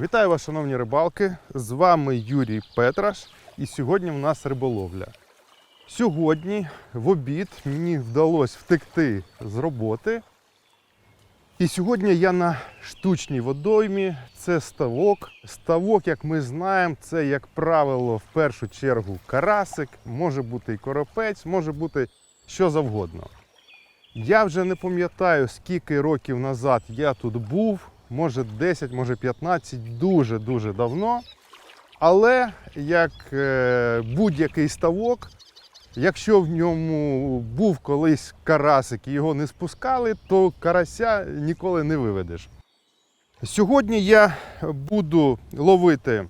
Вітаю вас, шановні рибалки! З вами Юрій Петраш, і сьогодні в нас риболовля. Сьогодні в обід мені вдалося втекти з роботи. І сьогодні я на штучній водоймі. Це ставок. Ставок, як ми знаємо, це, як правило, в першу чергу карасик, може бути і коропець, може бути що завгодно. Я вже не пам'ятаю, скільки років назад я тут був, може 10, може 15, дуже-дуже давно. Але як е, будь-який ставок, якщо в ньому був колись карасик і його не спускали, то карася ніколи не виведеш. Сьогодні я буду ловити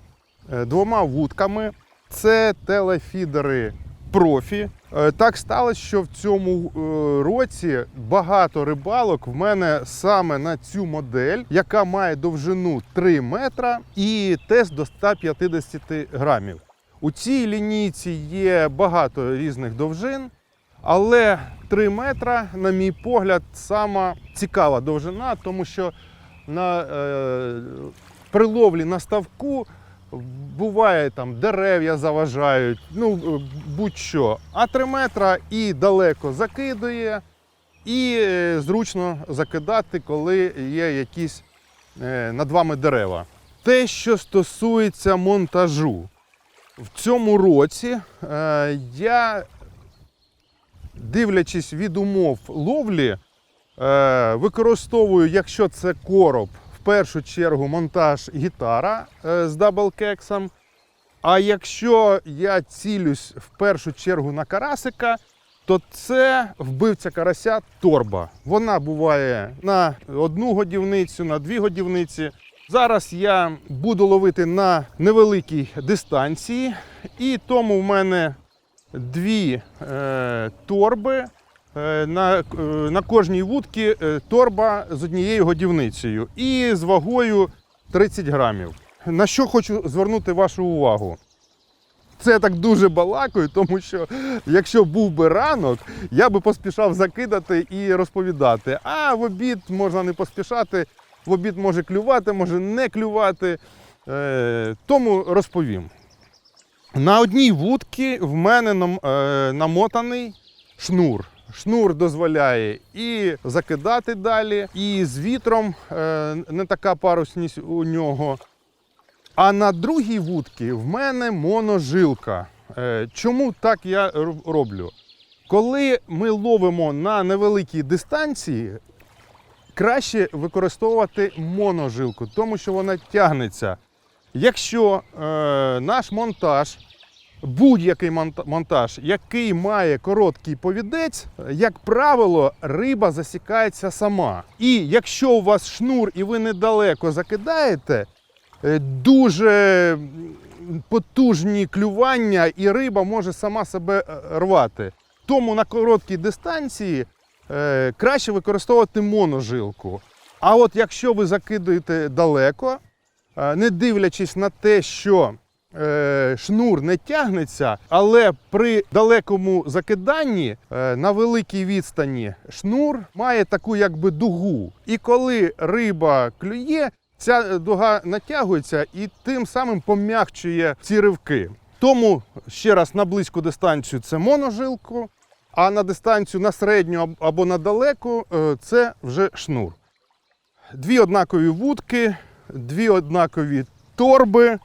е, двома вудками. Це телефідери профі. Е, Так сталося, що в цьому е, році багато рибалок в мене саме на цю модель, яка має довжину 3 метра і тест до 150 грамів. У цій лінійці є багато різних довжин, але 3 метра, на мій погляд, сама цікава довжина, тому що на е, приловлі на ставку буває там дерев'я заважають, ну е, будь-що. А 3 метра і далеко закидує, і е, зручно закидати, коли є якісь е, над вами дерева. Те, що стосується монтажу, в цьому році я, дивлячись від умов ловлі, використовую, якщо це короб, першу чергу монтаж гітара е, з даблкексом. А якщо я цілюсь в першу чергу на карасика, то це вбивця карася торба. Вона буває на одну годівницю, на дві годівниці. Зараз я буду ловити на невеликій дистанції, і тому в мене дві е, торби. Е, на, е, на кожній вудці е, торба з однією годівницею і з вагою 30 грамів. На що хочу звернути вашу увагу? Це я так дуже балакаю, тому що якщо був би ранок, я би поспішав закидати і розповідати. А в обід можна не поспішати, в обід може клювати, може не клювати. Тому розповім. На одній вудці в мене нам- намотаний шнур. Шнур дозволяє і закидати далі, і з вітром е, не така парусність у нього. А на другій вудці в мене моножилка. Е, Чому так я роблю? Коли ми ловимо на невеликій дистанції, краще використовувати моножилку, тому що вона тягнеться. Якщо е, наш монтаж, будь-який монтаж, який має короткий повідець, як правило, риба засікається сама. І якщо у вас шнур і ви недалеко закидаєте, е, дуже потужні клювання, і риба може сама себе е, рвати. Тому на короткій дистанції е, краще використовувати моножилку. А от якщо ви закидуєте далеко, не дивлячись на те, що шнур не тягнеться, але при далекому закиданні е, на великій відстані шнур має таку якби дугу. І коли риба клює, ця дуга натягується і тим самим пом'якчує ці ривки. Тому ще раз на близьку дистанцію це моножилку, а на дистанцію на середню або на далеку е, це вже шнур. Дві однакові вудки, дві однакові торби.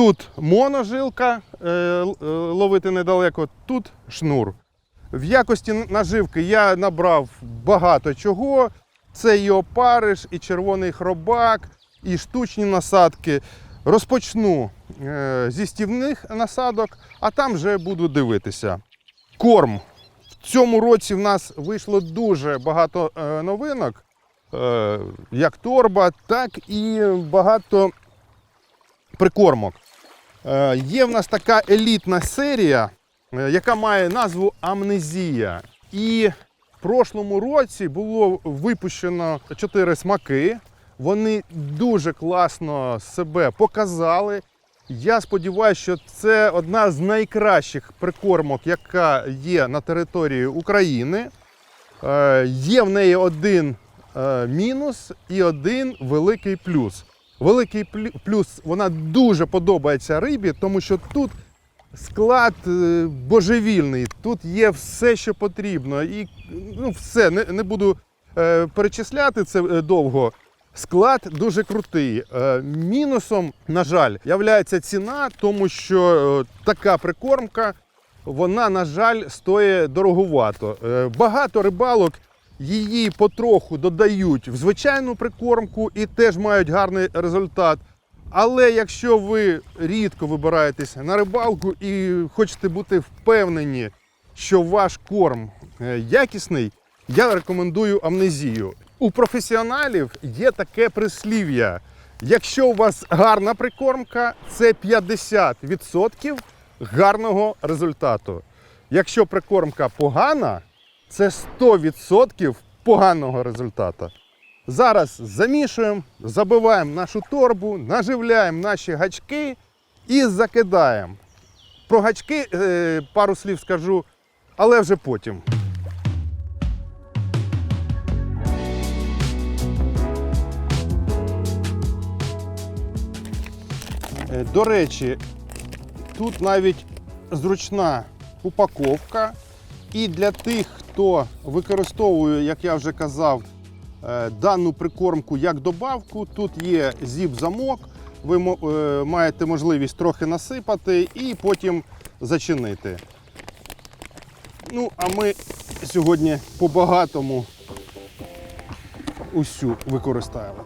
Тут моножилка е, е, ловити недалеко, тут шнур. В якості наживки я набрав багато чого. Це і опариш, і червоний хробак, і штучні насадки. Розпочну е, зі стівних насадок, а там вже буду дивитися. Корм. В цьому році в нас вийшло дуже багато новинок, як торба, так і багато прикормок. Е, Є в нас така елітна серія, е, яка має назву Амнезія. І в прошлому році було випущено чотири смаки. Вони дуже класно себе показали. Я сподіваюся, що це одна з найкращих прикормок, яка є на території України. Е, Є в неї один мінус і один великий плюс. Великий плю- плюс, вона дуже подобається рибі, тому що тут склад е, божевільний, тут є все, що потрібно. І ну, все, не, не буду е, перечисляти це е, довго. Склад дуже крутий. Е, мінусом, на жаль, являється ціна, тому що е, така прикормка, вона, на жаль, стоїть дороговато. Е, багато рибалок її потроху додають в звичайну прикормку і теж мають гарний результат. Але якщо ви рідко вибираєтесь на рибалку і хочете бути впевнені, що ваш корм е, якісний, я рекомендую амнезію. У професіоналів є таке прислів'я. Якщо у вас гарна прикормка, це 50% гарного результату. Якщо прикормка погана, це 100% поганого результату. Зараз замішуємо, забиваємо нашу торбу, наживляємо наші гачки і закидаємо. Про гачки е, пару слів скажу, але вже потім. Е, До речі, тут навіть зручна упаковка. І для тих, хто використовую, як я вже казав, е, дану прикормку як добавку, тут є зіп-замок. Ви е, маєте можливість трохи насипати і потім зачинити. Ну, а ми сьогодні по-багатому усю використаємо.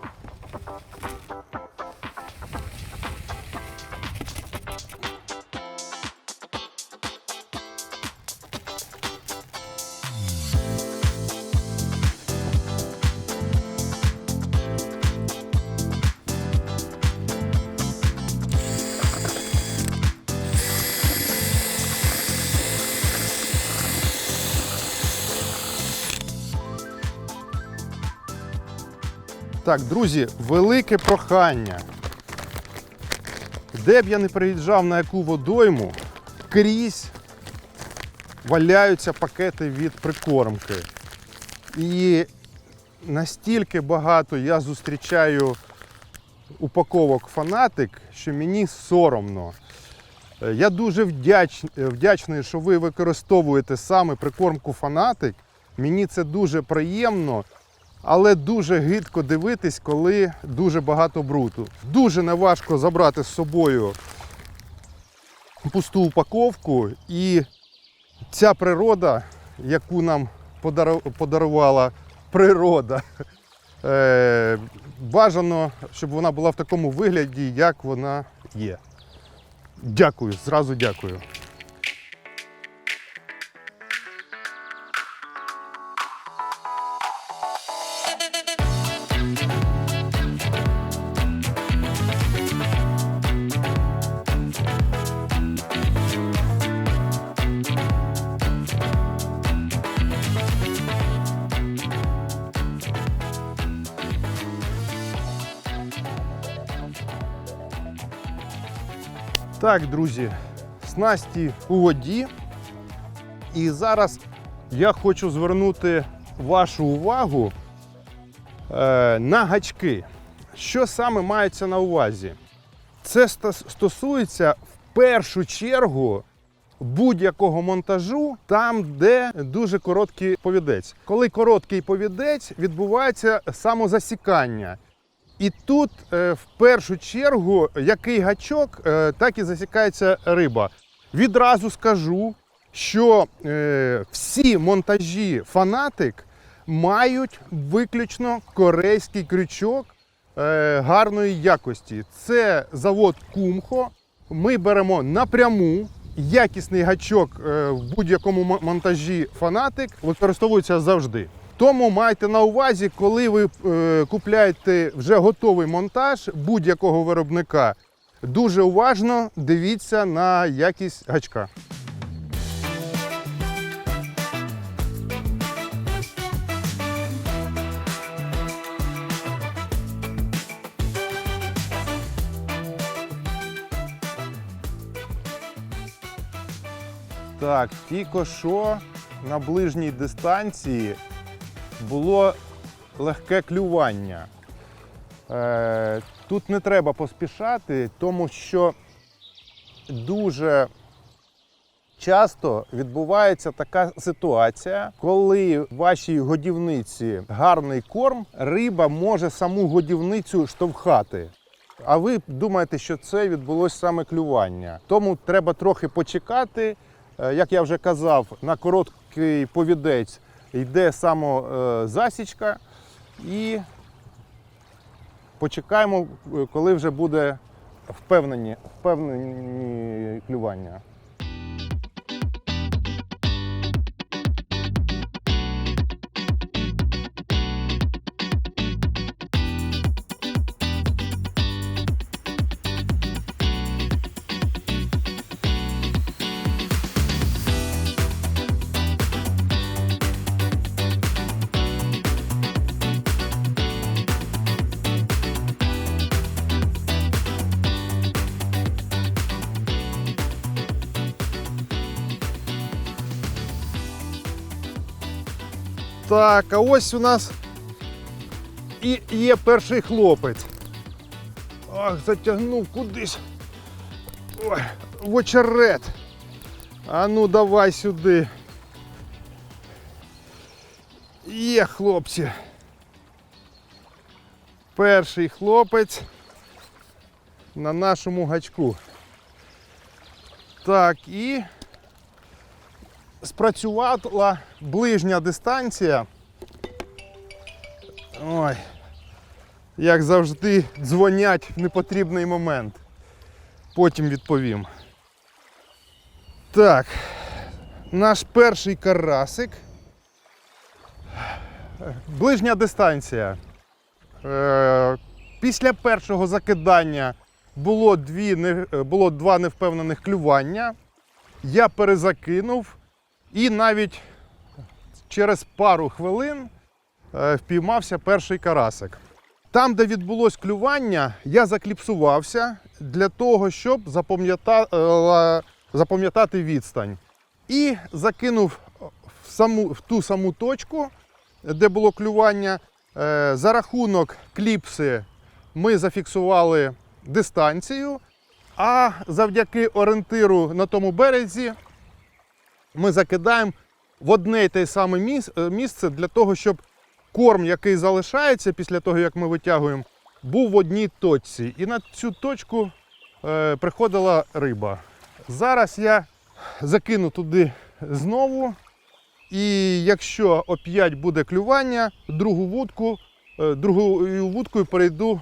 Так, друзі, велике прохання. Де б я не приїжджав на яку водойму, крізь валяються пакети від прикормки. І настільки багато я зустрічаю упаковок фанатик, що мені соромно. Е, Я дуже вдяч, вдячний, що ви використовуєте саме прикормку фанатик. Мені це дуже приємно, але дуже гидко дивитись, коли дуже багато бруту. Дуже неважко забрати з собою пусту упаковку і ця природа, яку нам подарувала природа, е, бажано, щоб вона була в такому вигляді, як вона є. Дякую, зразу дякую. Так, друзі, снасті у воді. І зараз я хочу звернути вашу увагу е, на гачки. Що саме мається на увазі? Це стосується в першу чергу будь-якого монтажу там, де дуже короткий повідець. Коли короткий повідець, відбувається самозасікання. І тут е, в першу чергу який гачок, е, так і засікається риба. Відразу скажу, що е, всі монтажі фанатик мають виключно корейський крючок гарної якості. Це завод Кумхо. Ми беремо напряму. Якісний гачок в будь-якому монтажі фанатик використовується завжди. Тому майте на увазі, коли ви е, купляєте вже готовий монтаж будь-якого виробника, дуже уважно дивіться на якість гачка. Так, тільки що на ближній дистанції було легке клювання. Е, Тут не треба поспішати, тому що дуже часто відбувається така ситуація, коли в вашій годівниці гарний корм, риба може саму годівницю штовхати. А ви думаєте, що це відбулося саме клювання. Тому треба трохи почекати. Е, Як я вже казав, на короткий повідець йде самозасічка і почекаємо, е, коли вже буде впевнені, впевнені клювання. Так, а ось у нас і є перший хлопець. Ах, затягнув кудись. Ой, в очерет. А ну давай сюди. Є хлопці. Перший хлопець на нашому гачку. Так, і спрацювала ближня дистанція. Ой, як завжди, дзвонять в непотрібний момент. Потім відповім. Так, наш перший карасик. Ближня дистанція. Е, Після першого закидання було, дві, було два невпевнених клювання. Я перезакинув і навіть через пару хвилин е, впіймався перший карасик. Там, де відбулось клювання, я закліпсувався для того, щоб е, запам'ятати відстань. І закинув в, саму, в ту саму точку, де було клювання. Е, За рахунок кліпси ми зафіксували дистанцію, а завдяки орієнтиру на тому березі ми закидаємо в одне й те саме е, місце для того, щоб корм, який залишається після того, як ми витягуємо, був в одній точці. І на цю точку е, приходила риба. Зараз я закину туди знову. І якщо оп'ять буде клювання, другу вудку, е, другою вудкою перейду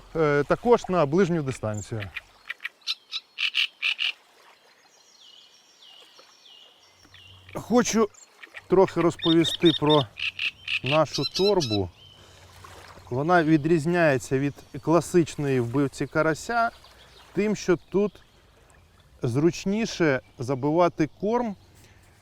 також на ближню дистанцію. Хочу трохи розповісти про нашу торбу. Вона відрізняється від класичної вбивці карася тим, що тут зручніше забивати корм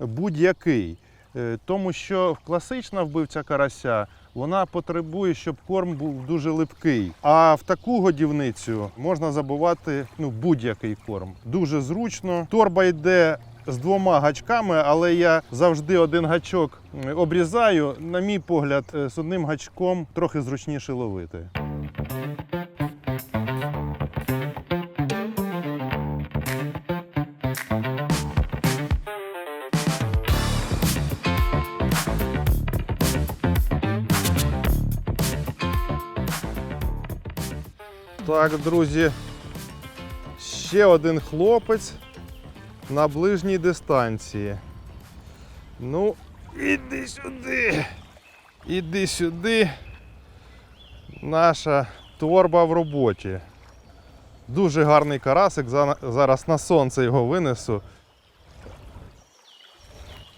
будь-який. Е, Тому що класична вбивця карася вона потребує, щоб корм був дуже липкий. А в таку годівницю можна забивати ну, будь-який корм. Дуже зручно. Торба йде з двома гачками, але я завжди один гачок обрізаю. На мій погляд, е, з одним гачком трохи зручніше ловити. Так, друзі, ще один хлопець на ближній дистанції. Ну, іди сюди. Іди сюди. Наша торба в роботі. Дуже гарний карасик. Зараз на сонце його винесу.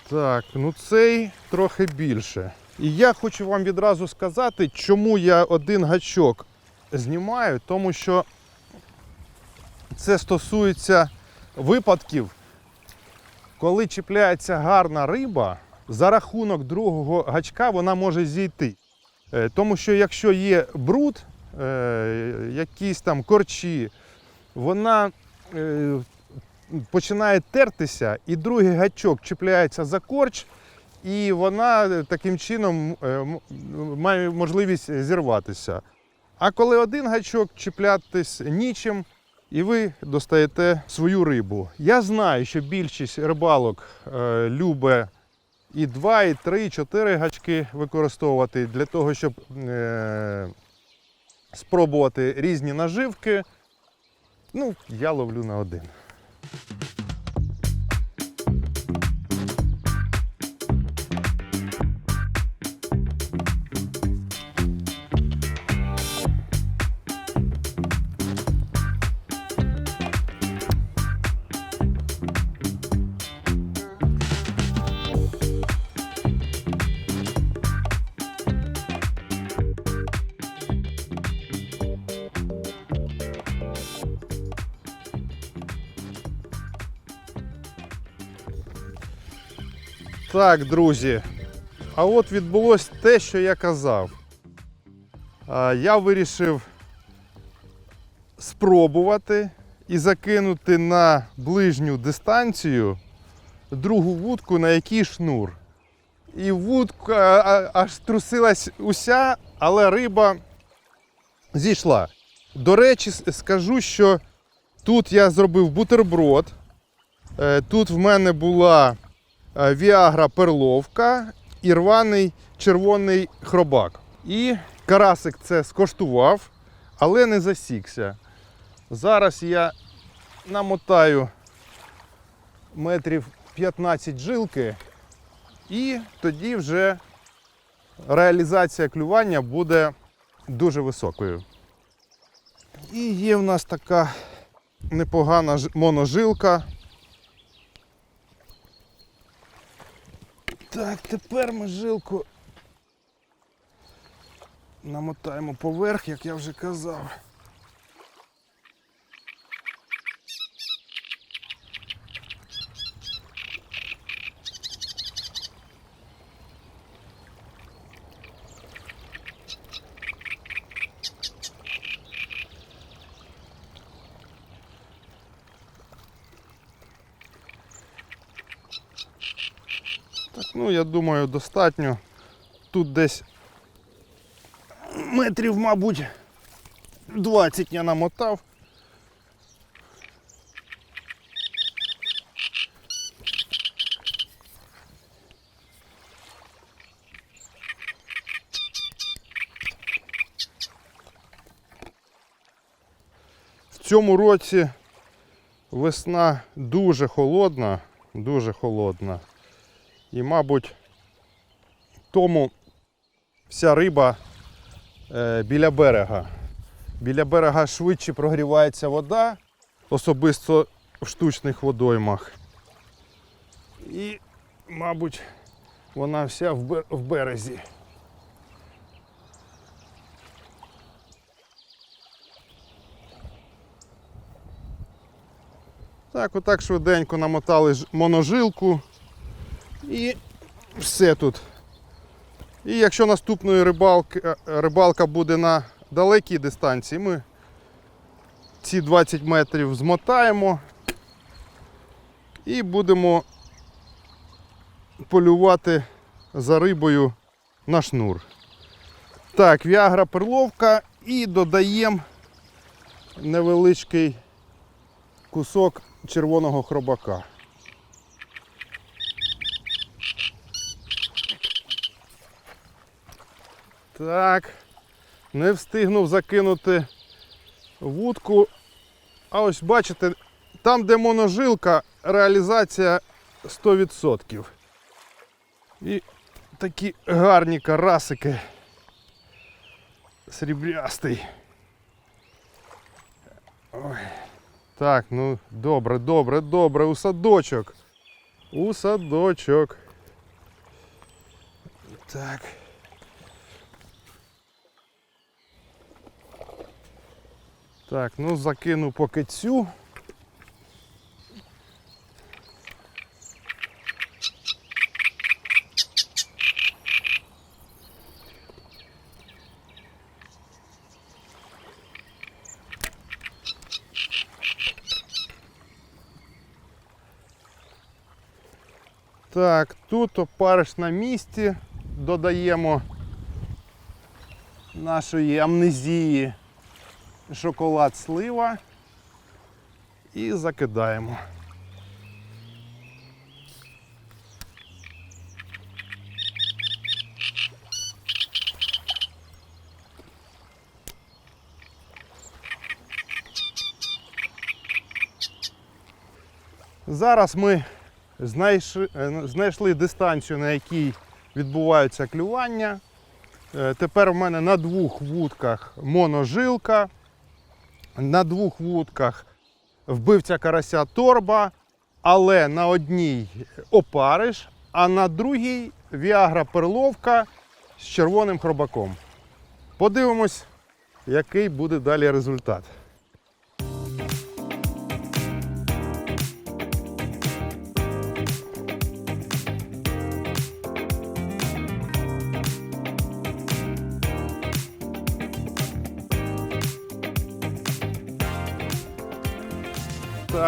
Так, ну цей трохи більше. І я хочу вам відразу сказати, чому я один гачок знімаю, тому що це стосується випадків, коли чіпляється гарна риба, за рахунок другого гачка вона може зійти. Е, Тому що якщо є бруд, е, якісь там корчі, вона е, починає тертися, і другий гачок чіпляється за корч, і вона таким чином має можливість зірватися. А коли один гачок чіплятись нічим, і ви достаєте свою рибу. Я знаю, що більшість рибалок е, любить і 2, і 3, і 4 гачки використовувати для того, щоб е, спробувати різні наживки. Ну, я ловлю на один. Так, друзі. А от відбулось те, що я казав. Я вирішив спробувати і закинути на ближню дистанцію другу вудку, на який шнур. І вудка аж трусилась уся, але риба зійшла. До речі, скажу, що тут я зробив бутерброд. Е, Тут в мене була Віагра перловка і рваний червоний хробак. І карасик це скоштував, але не засікся. Зараз я намотаю метрів 15 жилки, і тоді вже реалізація клювання буде дуже високою. І є в нас така непогана моножилка. Так, тепер ми жилку намотаємо поверх, як я вже казав. Ну я думаю, достатньо. Тут десь метрів, мабуть, 20 я намотав. В цьому році весна дуже холодна, дуже холодна. І, мабуть, тому вся риба е, біля берега. Біля берега швидше прогрівається вода, особисто в штучних водоймах. І, мабуть, вона вся в бе- в березі. Так, отак швиденько намотали моножилку. І все тут. І якщо наступної рибалки, е, рибалка буде на далекій дистанції, ми ці 20 метрів змотаємо і будемо полювати за рибою на шнур. Так, віагра перловка і додаємо невеличкий кусок червоного хробака. Так, не встигнув закинути вудку. А ось бачите, там, де моножилка, реалізація 100%. І такі гарні карасики. Сріблястий. Ой. Так, ну добре, добре, добре, у садочок. У садочок. Так. Так, ну закину поки цю. Так, тут опариш на місці, додаємо нашої амнезії шоколад слива і закидаємо. Зараз ми знайшли, е, дистанцію, на якій відбуваються клювання. Е, Тепер в мене на двох вудках моножилка, на двох вудках вбивця карася торба, але на одній опариш, а на другій віагра перловка з червоним хробаком. Подивимось, який буде далі результат.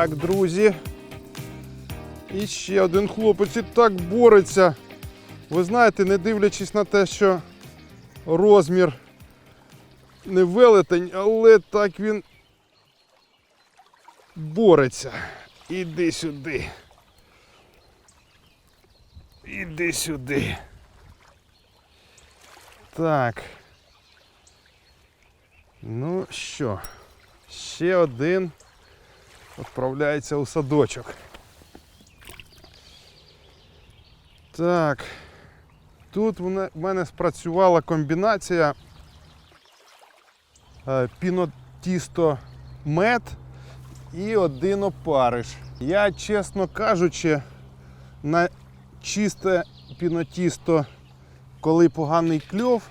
Так, друзі. І ще один хлопець і так бореться. Ви знаєте, не дивлячись на те, що розмір не велетень, але так він бореться. Іди сюди. Іди сюди. Так. Ну що, ще один відправляється у садочок. Так. Тут в мене- спрацювала комбінація е, пінотісто мед і один опариш. Я, чесно кажучи, на чисте пінотісто, коли поганий кльов,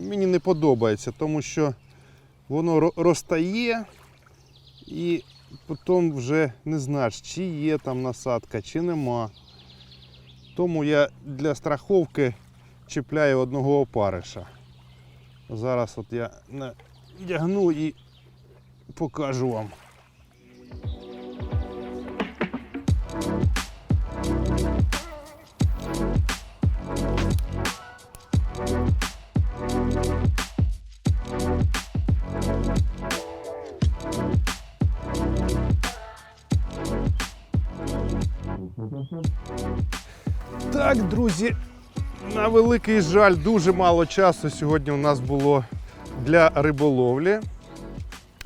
мені не подобається, тому що воно ро- розтає і потім вже не знаєш, чи є там насадка, чи нема. Тому я для страховки чіпляю одного опариша. Зараз от я надягну і покажу вам. Так, друзі, на великий жаль, дуже мало часу сьогодні у нас було для риболовлі.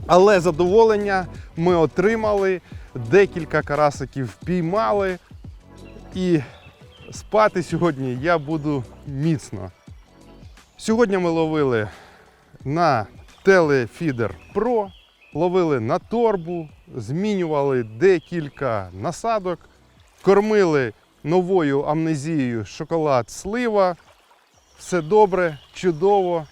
Але задоволення ми отримали, декілька карасиків піймали. І спати сьогодні я буду міцно. Сьогодні ми ловили на Телефідер Pro, ловили на торбу, змінювали декілька насадок, кормили новою амнезією шоколад слива. Все добре, чудово.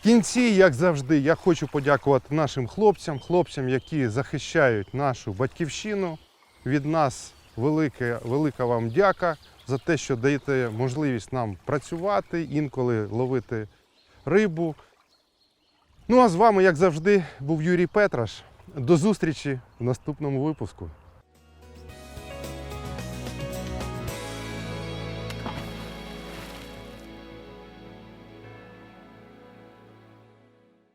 В кінці, як завжди, я хочу подякувати нашим хлопцям, хлопцям, які захищають нашу батьківщину. Від нас велика, велика вам дяка за те, що даєте можливість нам працювати, інколи ловити рибу. Ну а з вами, як завжди, був Юрій Петраш. До зустрічі в наступному випуску.